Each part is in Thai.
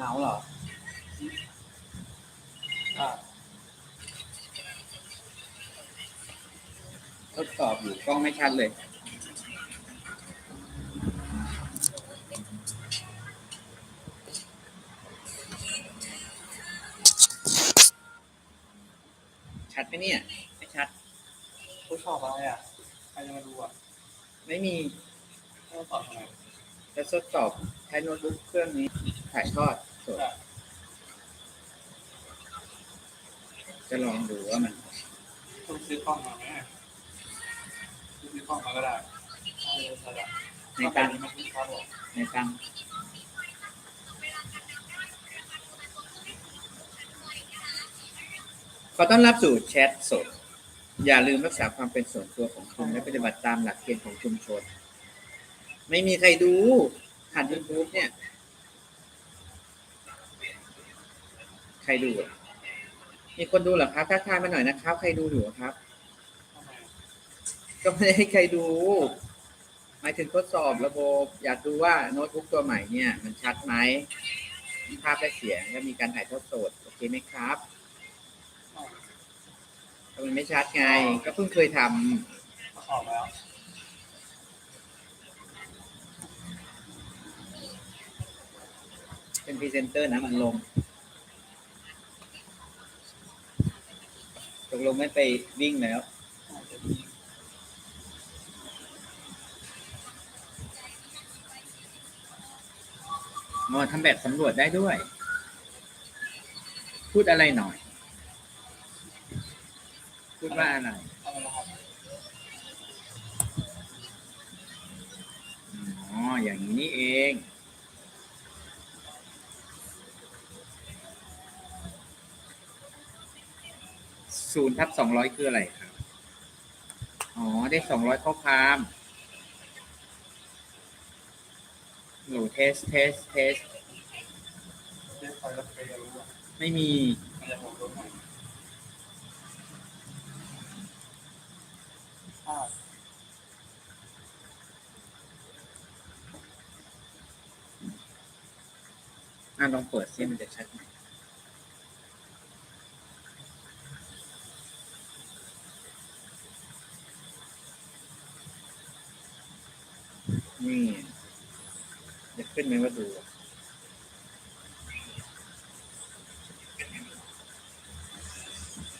เหงาเหรออะทดสอบอยู่กล้องไม่ชัดเลย ชัดไหมเนี่ย ไม่ชัดทดสอบอะไรอะ ใครจะมาดูอะ ไม่มีทดสอบทำไมจะทดสอบใช้โน้ตบุ๊กเครื่องนี้ถ่ายทอด สดอะจะลองดูว่ามันคุณซื้อกล้องมาไหมคุณซื้อกล้องมาก็ได้ใช่ใช่ได้ในตังนี้มันไม่ชัดหรอกในตังขอต้อนรับสู่แชทสด อย่าลืมรักษาความเป็นส่วนตัวของคุณและปฏิบัติตามหลักเกณฑ์ของชุมชน ไม่มีใครดูผ่านยูทูบเนี่ย ใค รดูอะมีคนดูเหรอครับทักทายมาหน่อยนะครับ ใครดูอยู่ครับทำไมก็ไม่ได้ให้ใครดูหมายถึงทดสอบระบบ อยากดูว่าโน้ตบุ๊กตัวใหม่เนี่ย มันชัดไหมภาพและเสียงและมีการถ่ายทอดสดโอเคไหมครับอะถ้ามันไม่ชัดไง ก็เพิ่งเคยททดสอบแล้วำเป็นพรีเซนเตอร์นะมันลง ตกลงไม่ไปวิ่งแล้วอาจจะมีมอทำแบบสำรวจได้ด้วย พูดอะไรหน่อย พูดว่าอะไรอ๋ออย่างนี้นี่เอง ศูนย์ทับสองร้อยคืออะไรครับ อ๋อ ได้สองร้อยข้อความโหลเทส เทส เทสเรียกไปแล้วใครจะรู้อะไม่มีน่าลองเปิดซิมันจะชัดไหม นี่จะขึ้นไหมว่าดู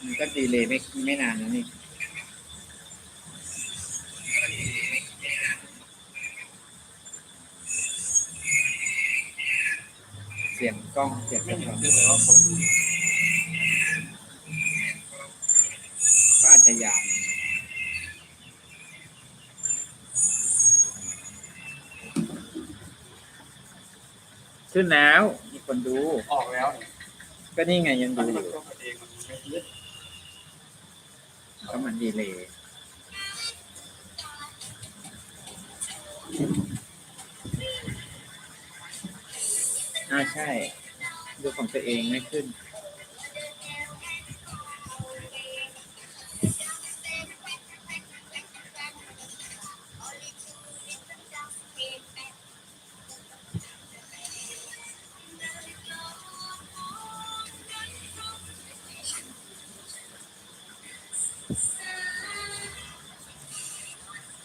มันก็ดีเลยไม่ไม่นานนะนี่เสียงกล้องเสียงไม่กล้องเห็นเลยว่าคนดู ก็อาจจะยาว ขึ้นแล้ว มีคนดู ออกแล้วเนี่ยก็นี่ไงยังตอนดูนี้อมันยู่ก็เองมันไม่เยอะก็มันดีเลยอ่าใช่ ดูของตัวเองไม่ขึ้น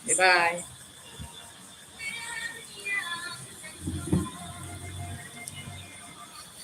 Goodbye